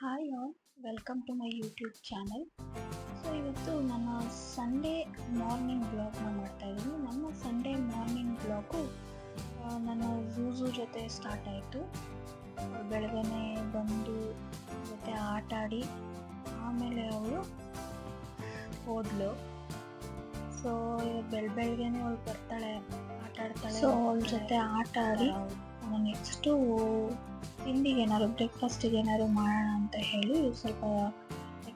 Hi all welcome to my YouTube channel so ಇವತ್ತು ನನ್ನ Sunday morning ಬ್ಲಾಗ್ನ ಮಾಡ್ತಾ ಇದ್ದೀನಿ. ನನ್ನ ಸಂಡೇ ಮಾರ್ನಿಂಗ್ ಬ್ಲಾಗು ನನ್ನ ಝೂಝು ಜೊತೆ ಸ್ಟಾರ್ಟ್ ಆಯಿತು. ಬೆಳಗ್ಗೆ ಬಂದು ಜೊತೆ ಆಟ ಆಡಿ ಆಮೇಲೆ ಅವಳು ಹೋದ್ಲು. ಸೊ ಬೆಳ ಬೆಳಗ್ಗೆನೆ ಅವಳು ಬರ್ತಾಳೆ ಆಟ ಆಡ್ತಾಳೆ ಸೊ ಅವಳ ಜೊತೆ ಆಟ ಆಡಿ ನೆಕ್ಸ್ಟು ತಿಂಡಿಗೆ ಏನಾದ್ರು ಬ್ರೇಕ್ಫಾಸ್ಟಿಗೆ ಏನಾದ್ರು ಮಾಡೋಣ ಅಂತ ಹೇಳಿ ಸ್ವಲ್ಪ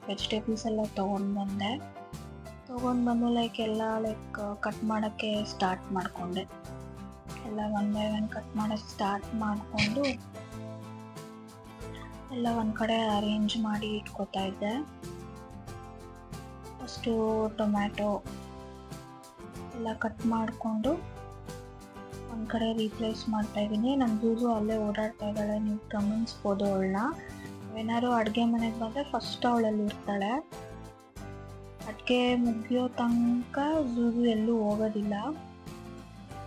ವೆಜಿಟೇಬಲ್ಸ್ ಎಲ್ಲ ತೊಗೊಂಡು ಬಂದೆ. ತೊಗೊಂಡು ಬಂದು ಲೈಕ್ ಎಲ್ಲ ಲೈಕ್ ಕಟ್ ಮಾಡೋಕ್ಕೆ ಸ್ಟಾರ್ಟ್ ಮಾಡಿಕೊಂಡೆ. ಎಲ್ಲ ಒನ್ ಬೈ ಒನ್ ಕಟ್ ಮಾಡೋಕ್ಕೆ ಸ್ಟಾರ್ಟ್ ಮಾಡಿಕೊಂಡು ಎಲ್ಲ ಒಂದು ಕಡೆ ಅರೇಂಜ್ ಮಾಡಿ ಇಟ್ಕೋತಾ ಇದ್ದೆ. ಫಸ್ಟು ಟೊಮ್ಯಾಟೊ ಎಲ್ಲ ಕಟ್ ಮಾಡಿಕೊಂಡು ಒಂದು ಕಡೆ ರೀಪ್ಲೇಸ್ ಮಾಡ್ತಾ ಇದ್ದೀನಿ. ನಮ್ಮ ಜೂಜು ಅಲ್ಲೇ ಓಡಾಡ್ತಾ ಇದ್ದಾಳೆ. ನೀವು ಗಮನಿಸ್ಬೋದು ಅವಳನ್ನ. ಏನಾದ್ರು ಅಡುಗೆ ಮನೆಗೆ ಬಂದರೆ ಫಸ್ಟ್ ಅವಳಲ್ಲಿ ಇರ್ತಾಳೆ. ಅಡುಗೆ ಮುಗಿಯೋ ತನಕ ಜೂಜು ಎಲ್ಲೂ ಹೋಗೋದಿಲ್ಲ.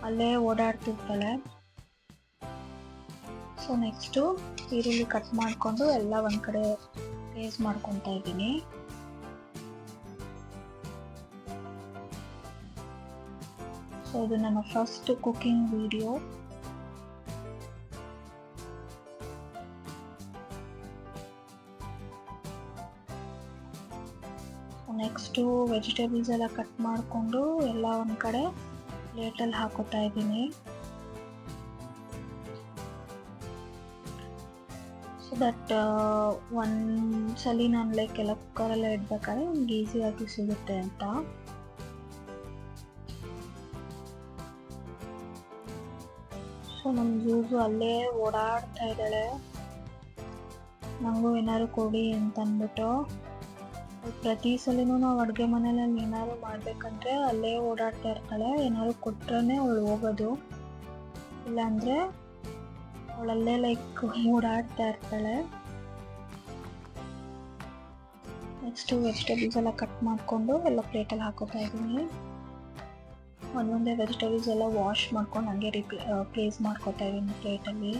ಅಲ್ಲೇ ಓಡಾಡ್ತಿರ್ತಾಳೆ. ಸೊ ನೆಕ್ಸ್ಟು ಈರುಳ್ಳಿ ಕಟ್ ಮಾಡಿಕೊಂಡು ಎಲ್ಲ ಒಂದು ಕಡೆ ಪೇಸ್ ಮಾಡ್ಕೊತಾ ಇದ್ದೀನಿ. ಸೊ ಇದು ನನ್ನ first cooking video next vegetables ಎಲ್ಲ ಕಟ್ ಮಾಡಿಕೊಂಡು ಎಲ್ಲ ಒಂದು ಕಡೆ ಪ್ಲೇಟಲ್ಲಿ ಹಾಕೋತಾ ಇದ್ದೀನಿ. ಸೊ ದಟ್ ಒಂದ್ಸಲಿ ನಾನು ಲೈಕ್ ಎಲ್ಲ ಕುಕ್ಕರೆಲ್ಲ ಇಡ್ಬೇಕಾದ್ರೆ ನಮ್ಗೆ ಈಸಿಯಾಗಿ ಸಿಗುತ್ತೆ ಅಂತ. ಸೊ ನಮ್ಮ ಜೂಜು ಅಲ್ಲೇ ಓಡಾಡ್ತಾ ಇದ್ದಾಳೆ. ನನಗೂ ಏನಾದ್ರು ಕೊಡಿ ಅಂತ ಅಂದ್ಬಿಟ್ಟು ಪ್ರತಿ ಸಲಿನೂ ನಾವು ಅಡುಗೆ ಮನೇಲಿ ಏನಾದ್ರು ಮಾಡ್ಬೇಕಂದ್ರೆ ಅಲ್ಲೇ ಓಡಾಡ್ತಾ ಇರ್ತಾಳೆ. ಏನಾದ್ರು ಕೊಟ್ರೇ ಅವಳು ಹೋಗೋದು. ಇಲ್ಲಾಂದರೆ ಅವಳಲ್ಲೇ ಲೈಕ್ ಓಡಾಡ್ತಾ ಇರ್ತಾಳೆ. ನೆಕ್ಸ್ಟು ವೆಜಿಟೇಬಲ್ಸ್ ಎಲ್ಲ ಕಟ್ ಮಾಡಿಕೊಂಡು ಎಲ್ಲ ಪ್ಲೇಟಲ್ಲಿ ಹಾಕೋತಾ ಇದ್ದೀನಿ. ಒಂದೊಂದೇ ವೆಜಿಟೇಬಲ್ಸ್ ಎಲ್ಲ ವಾಶ್ ಮಾಡ್ಕೊಂಡು ಹಂಗೆ ರಿಪ್ಲೇ ಪ್ಲೇಸ್ ಮಾಡ್ಕೊತಾ ಇದ್ದೀನಿ ಪ್ಲೇಟಲ್ಲಿ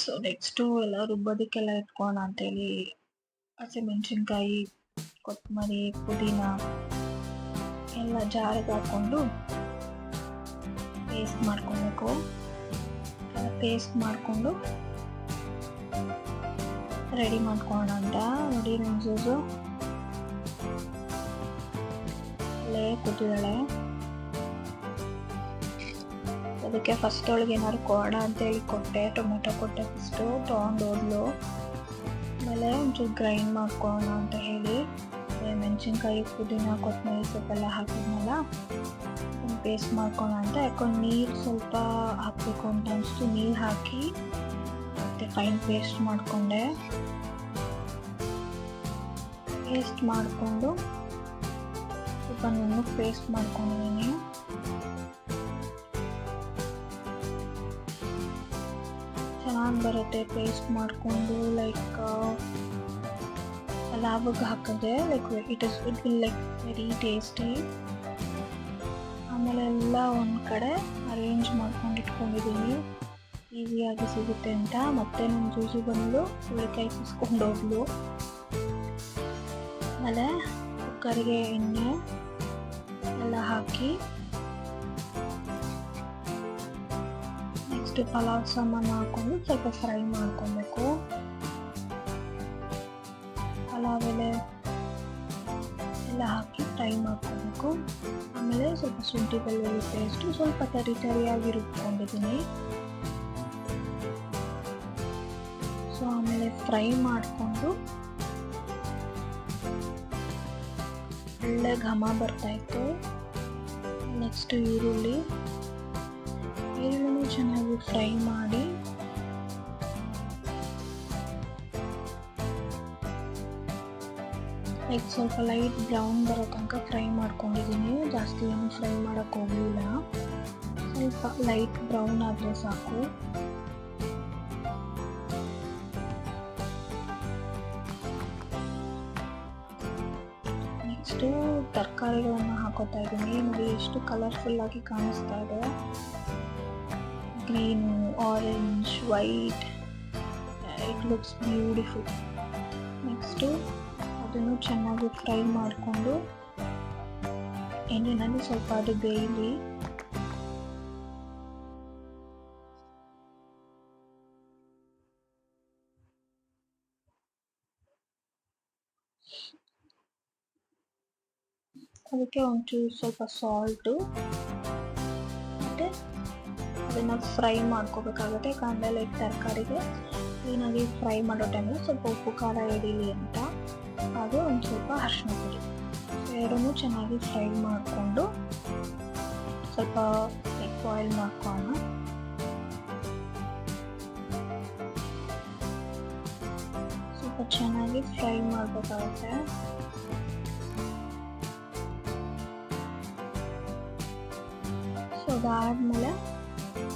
ಸೊ ನೆಕ್ಸ್ಟು ಎಲ್ಲ ರುಬ್ಬೋದಕ್ಕೆಲ್ಲ ಇಟ್ಕೋಣ ಅಂತೇಳಿ ಹಸಿಮೆಣಸಿನ್ಕಾಯಿ ಕೊತ್ತಂಬರಿ, ಪುದೀನ ಎಲ್ಲ ಜಾರಿಗೆ ಹಾಕ್ಕೊಂಡು ಪೇಸ್ಟ್ ಮಾಡ್ಕೊಬೇಕು. ಪೇಸ್ಟ್ ಮಾಡಿಕೊಂಡು ರೆಡಿ ಮಾಡ್ಕೊಳ್ಳೋಣ ಅಂತ. ನೋಡಿ ನಮ್ಮ ಜೂಸು ಅಲ್ಲೇ ಕೂತಿದ್ದಾಳೆ. ಅದಕ್ಕೆ ಫಸ್ಟ್ ಒಳಗೆ ಏನಾದ್ರು ಕೊಡ ಅಂತೇಳಿ ಕೊಟ್ಟೆ. ಟೊಮೆಟೊ ಕೊಟ್ಟೆ ಫಸ್ಟು ತೊಗೊಂಡು ಹೋದ್ಲು. ಆಮೇಲೆ ಒಂಚೂರು ಗ್ರೈಂಡ್ ಮಾಡ್ಕೊಳ್ಳೋಣ ಅಂತ ಹೇಳಿ. ಮೆಣಸಿನ್ಕಾಯಿ ಪುದೀನ ಕೊತ್ತಂಬರಿ ಸೊಪ್ಪೆಲ್ಲ ಹಾಕಿದ್ನಲ್ಲ ಪೇಸ್ಟ್ ಮಾಡ್ಕೊಳ್ಳೋಣ ಅಂತ. ಯಾಕೊಂಡು ನೀರು ಸ್ವಲ್ಪ ಹಾಕಬೇಕು ಅಂತ ಅನಿಸ್ತು. ನೀರು ಹಾಕಿ ಮತ್ತು ಫೈನ್ ಪೇಸ್ಟ್ ಮಾಡಿಕೊಂಡೆ. ಪೇಸ್ಟ್ ಮಾಡಿಕೊಂಡು ಸ್ವಲ್ಪ ನುಣ್ಣಗೆ ಪೇಸ್ಟ್ ಮಾಡ್ಕೊಂಡಿದ್ದೀನಿ ಚೆನ್ನಾಗಿ ಬರುತ್ತೆ ಪೇಸ್ಟ್ ಮಾಡಿಕೊಂಡು ಲೈಕ್ ಲಾಭಕ್ಕೆ ಹಾಕಿದ್ರೆ like it is it will like very tasty ಆಮೇಲೆ ಎಲ್ಲ ಒಂದು ಕಡೆ ಅರೇಂಜ್ ಮಾಡ್ಕೊಂಡು ಇಟ್ಕೊಂಡಿದ್ದೀನಿ ಈಸಿಯಾಗಿ ಸಿಗುತ್ತೆ ಅಂತ. ಮತ್ತೆ ನಮ್ಮ ಜೂಜು ಬಂದು ಹುಳಿಕಾಯಿ ಸುಸ್ಕೊಂಡು ಹೋಗ್ಲು ಆಮೇಲೆ ಕುಕ್ಕರಿಗೆ ಎಣ್ಣೆ ಎಲ್ಲ ಹಾಕಿ ನೆಕ್ಸ್ಟ್ ಪಲಾವ್ ಸಾಮಾನು ಹಾಕೊಂಡು ಸ್ವಲ್ಪ ಫ್ರೈ ಮಾಡ್ಕೊಬೇಕು. ಎಲ್ಲ ಹಾಕಿ ಫ್ರೈ ಮಾಡ್ಕೋಬೇಕು. ಆಮೇಲೆ ಸ್ವಲ್ಪ ಶುಂಠಿ ಬೆಳ್ಳುಳ್ಳಿ ಪೇಸ್ಟು ಸ್ವಲ್ಪ ತರಿ ತರಿಯಾಗಿ ರುಬ್ಕೊಂಡಿದ್ದೀನಿ ಸೊ ಆಮೇಲೆ ಫ್ರೈ ಮಾಡಿಕೊಂಡು ಒಳ್ಳೆ ಘಮ ಬರ್ತಾಯಿತ್ತು ನೆಕ್ಸ್ಟ್ ಈರುಳ್ಳಿ. ಈರುಳ್ಳಿನೂ ಚೆನ್ನಾಗಿ ಫ್ರೈ ಈಗ ಸ್ವಲ್ಪ ಲೈಟ್ ಬ್ರೌನ್ ಬರೋ ತನಕ ಫ್ರೈ ಮಾಡ್ಕೊಂಡಿದ್ದೀನಿ. ಜಾಸ್ತಿ ಏನು ಫ್ರೈ ಮಾಡೋಕ್ಕೆ ಹೋಗಲಿಲ್ಲ. ಸ್ವಲ್ಪ ಲೈಟ್ ಬ್ರೌನ್ ಆದರೆ ಸಾಕು. ನೆಕ್ಸ್ಟು ತರಕಾರಿಗಳನ್ನು ಹಾಕೋತಾ ಇದ್ದೀನಿ. ನೋಡಿ, ಎಷ್ಟು ಕಲರ್ಫುಲ್ಲಾಗಿ ಕಾಣಿಸ್ತಾ ಇದೆ. Green orange white it looks beautiful next ಅದನ್ನು ಚೆನ್ನಾಗಿ ಫ್ರೈ ಮಾಡಿಕೊಂಡು ಎಣ್ಣೆನಲ್ಲಿ ಸ್ವಲ್ಪ ಅದು ಬೇಯಲಿ. ಅದಕ್ಕೆ ಒಂಚೂರು ಸ್ವಲ್ಪ ಸಾಲ್ಟು ಮತ್ತು ಅದನ್ನು ಫ್ರೈ ಮಾಡ್ಕೋಬೇಕಾಗುತ್ತೆ. ಯಾಕಂದರೆ ಲೈಕ್ ತರಕಾರಿಗೆ. ಕ್ಲೀನಾಗಿ ಫ್ರೈ ಮಾಡೋ ಟೈಮಲ್ಲಿ ಸ್ವಲ್ಪ ಉಪ್ಪು, ಖಾರ ಹಿಡೀಲಿ ಅಂತ. ಹಾಗೆ ಒಂದು ಸ್ವಲ್ಪ ಅರಿಶಿನ ಪುಡಿ. ಎರಡನ್ನೂ ಚೆನ್ನಾಗಿ ಫ್ರೈ ಮಾಡಿಕೊಂಡು ಸ್ವಲ್ಪ ಎಗ್ ಬಾಯ್ಲ್ ಮಾಡ್ಕೊಳ್ಳೋಣ. ಸ್ವಲ್ಪ ಚೆನ್ನಾಗಿ ಫ್ರೈ ಮಾಡಬೇಕಾಗುತ್ತೆ. ಸೊ, ಅದಾದಮೇಲೆ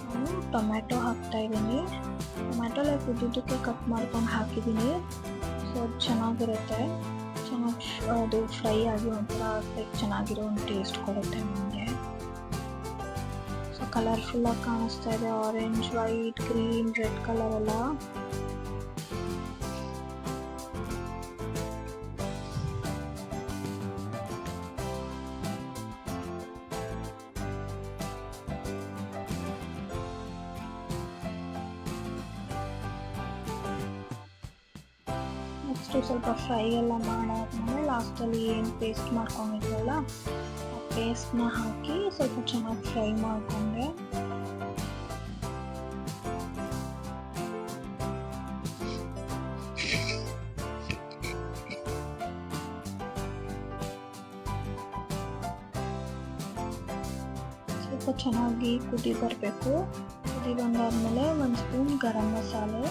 ನಾನು ಟೊಮ್ಯಾಟೊ ಹಾಕ್ತಾ ಇದ್ದೀನಿ. ಟೊಮ್ಯಾಟೊ ಲೈಕ್ ಉದ್ದುದಕ್ಕೆ ಕಟ್ ಮಾಡ್ಕೊಂಡು ಹಾಕಿದ್ದೀನಿ. ಅದು ಚೆನ್ನಾಗಿರುತ್ತೆ. ಚೆನ್ನಾಗಿ ಅದು ಫ್ರೈ ಆಗಿ ಒಂಥರ ಲೈಕ್ ಚೆನ್ನಾಗಿರೋ ಒಂದು ಟೇಸ್ಟ್ ಕೊಡುತ್ತೆ ನಮಗೆ. ಸೊ ಕಲರ್ಫುಲ್ಲಾಗಿ ಕಾಣಿಸ್ತಾ ಇದೆ. Orange white green red colour ಎಲ್ಲ. ನೆಕ್ಸ್ಟು ಸ್ವಲ್ಪ ಫ್ರೈ ಎಲ್ಲ ಮಾಡಾದ್ಮೇಲೆ ಲಾಸ್ಟಲ್ಲಿ ಏನು ಪೇಸ್ಟ್ ಮಾಡ್ಕೊಂಡಿದ್ವಲ್ಲ, ಆ ಪೇಸ್ಟ್ನ ಹಾಕಿ ಸ್ವಲ್ಪ ಚೆನ್ನಾಗಿ ಫ್ರೈ ಮಾಡಿಕೊಂಡೆ. ಸ್ವಲ್ಪ ಚೆನ್ನಾಗಿ ಕುದಿ ಬರಬೇಕು. ಕುದಿ ಬಂದಾದ್ಮೇಲೆ ಒಂದು ಸ್ಪೂನ್ ಗರಂ ಮಸಾಲೆ.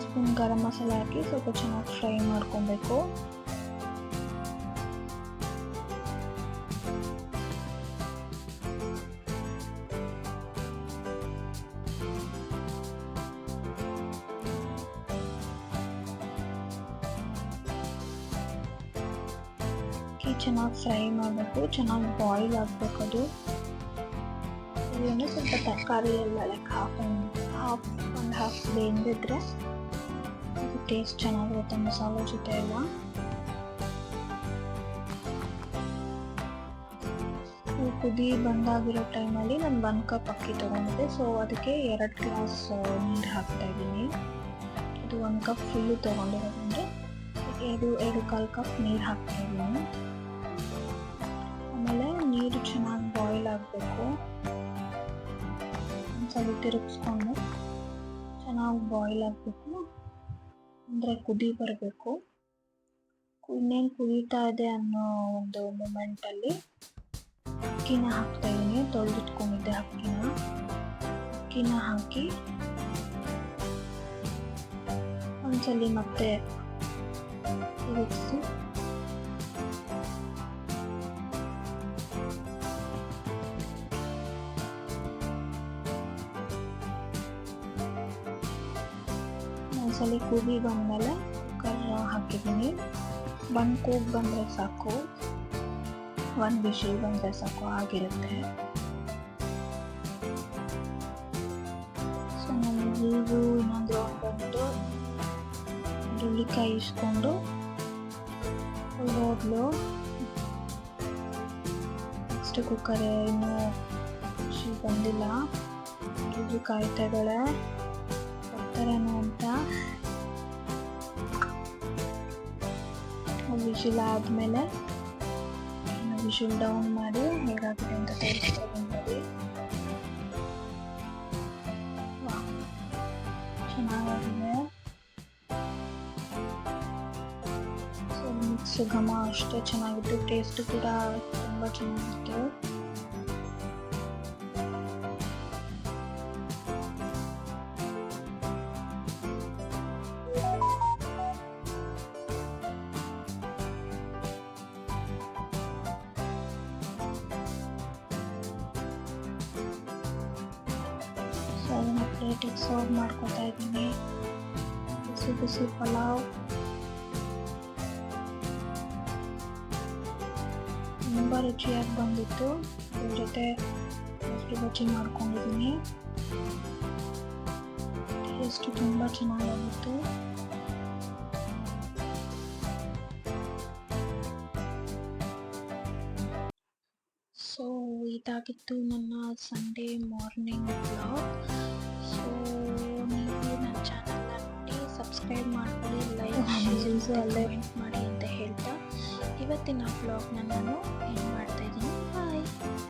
ಸ್ಪೂನ್ ಗರಂ ಮಸಾಲೆ ಹಾಕಿ ಸ್ವಲ್ಪ ಚೆನ್ನಾಗಿ ಫ್ರೈ ಮಾಡ್ಕೊಬೇಕು ಚೆನ್ನಾಗಿ ಫ್ರೈ ಮಾಡಬೇಕು ಚೆನ್ನಾಗಿ ಬಾಯ್ಲ್ ಆಗಬೇಕು ಅದು ಇದನ್ನು ಸ್ವಲ್ಪ ತರಕಾರಿ ಎಲ್ಲ ಲೈಕ್ ಹಾಫ್ ಹಾಫ್ ಒಂದು ಹಾಫ್ ಬೆಂದಿದ್ರೆ ಅದು ಟೇಸ್ಟ್ ಚೆನ್ನಾಗಿರುತ್ತೆ, ಮಸಾಲೆ ಜೊತೆ ಎಲ್ಲ. ಕುದಿ ಬಂದಾಗಿರೋ ಟೈಮಲ್ಲಿ ನಾನು ಒಂದು ಕಪ್ ಅಕ್ಕಿ ತೊಗೊಂಡಿದ್ದೆ. ಸೊ ಅದಕ್ಕೆ ಎರಡು ಗ್ಲಾಸ್ ನೀರು ಹಾಕ್ತಾ ಇದ್ದೀನಿ. ಇದು ಒಂದು ಕಪ್ ಫುಲ್ಲು ತೊಗೊಂಡಿರೋದಂದರೆ ಎರಡು ಎರಡು ಕಾಲು ಕಪ್ ನೀರು ಹಾಕ್ತಾ ಇದ್ದೀನಿ. ಆಮೇಲೆ ನೀರು ಚೆನ್ನಾಗಿ ಬಾಯ್ಲ್ ಆಗಬೇಕು. ಸ್ವಲ್ಪ ತಿರುಗಿಸ್ಕೊಂಡು ಚೆನ್ನಾಗಿ ಬಾಯ್ಲ್ ಆಗಬೇಕು. ಅಂದರೆ ಕುದಿ ಬರಬೇಕು. ಇನ್ನೇನು ಕುದೀತಾ ಇದೆ ಅನ್ನೋ ಒಂದು ಮೂಮೆಂಟಲ್ಲಿ ಅಕ್ಕಿನ ಹಾಕ್ತಾ ಇದ್ದೀನಿ ತೊಳೆದಿಟ್ಕೊಂಡಿದ್ದೆ ಅಕ್ಕಿನ. ಅಕ್ಕಿನ ಹಾಕಿ ಒಂದ್ಸಲಿ ಮತ್ತೆ ಒಂದ್ಸಲಿ ಕೂಗಿ ಬಂದಮೇಲೆ ಕುಕ್ಕರ್ ಹಾಕಿದ್ದೀನಿ. ಒಂದು ಕೂಗಿ ಬಂದರೆ ಸಾಕು. ಒಂದು ಬಿಸಿಲು ಬಂದರೆ ಸಾಕು ಆಗಿರುತ್ತೆ ಸೊ ನಾನು ಇನ್ನೊಂದು ಬಂದು ಹುಳ್ಳಿಕಾಯಿ ಇಸ್ಕೊಂಡು ಹೋದ್ಲು ನೆಕ್ಸ್ಟ್ ಕುಕ್ಕರ್ ಇನ್ನೂ ಬಂದಿಲ್ಲ. ಹುಡುಗಿ ಕಾಯ್ತಾ ಇದ್ದಾಳೆ ಬರ್ತಾರೇನೋ ಅಂತ. ವಿಷಲ್ ಆದಮೇಲೆ ವಿಷಲ್ ಡೌನ್ ಮಾಡಿ ಹೇಗಾಗಿದೆ ಅಂತ ತೋರಿಸ್ತಾ ನೋಡಿ ಚೆನ್ನಾಗಿದೆ ಸೊ ಮಿಕ್ಸ್ ಘಮ ಅಷ್ಟೇ ಚೆನ್ನಾಗಿತ್ತು. ಟೇಸ್ಟ್ ಕೂಡ ತುಂಬ ಚೆನ್ನಾಗಿತ್ತು. ಪ್ಲೇಟಿಗೆ ಸರ್ವ್ ಮಾಡ್ಕೊತಾ ಇದ್ದೀನಿ. ಬಿಸಿ ಬಿಸಿ ಪಲಾವ್. ತುಂಬ ರುಚಿಯಾಗಿ ಬಂದಿತ್ತು. ಅದ್ರ ಜೊತೆ ಮೊಸರು ಬಜ್ಜಿ ಮಾಡ್ಕೊಂಡಿದ್ದೀನಿ. ಟೇಸ್ಟ್ ತುಂಬ ಚೆನ್ನಾಗಿತ್ತು. ಸೊ ಇದಾಗಿತ್ತು ನನ್ನ ಸಂಡೇ ಮಾರ್ನಿಂಗ್ ಬ್ಲಾಗ್ ನೀವು ನನ್ನ ಚಾನಲ್ನ ಸಬ್ಸ್ಕ್ರೈಬ್ ಮಾಡ್ಕೊಳ್ಳಿ ಲೈಕ್ ಶೇರ್ ಅಲ್ಲೇ ಮಾಡಿ ಅಂತ ಹೇಳ್ತಾ ಇವತ್ತಿನ ಬ್ಲಾಗ್ನ ನಾನು ಏನು ಮಾಡ್ತಾಯಿದ್ದೀನಿ ಬಾಯ್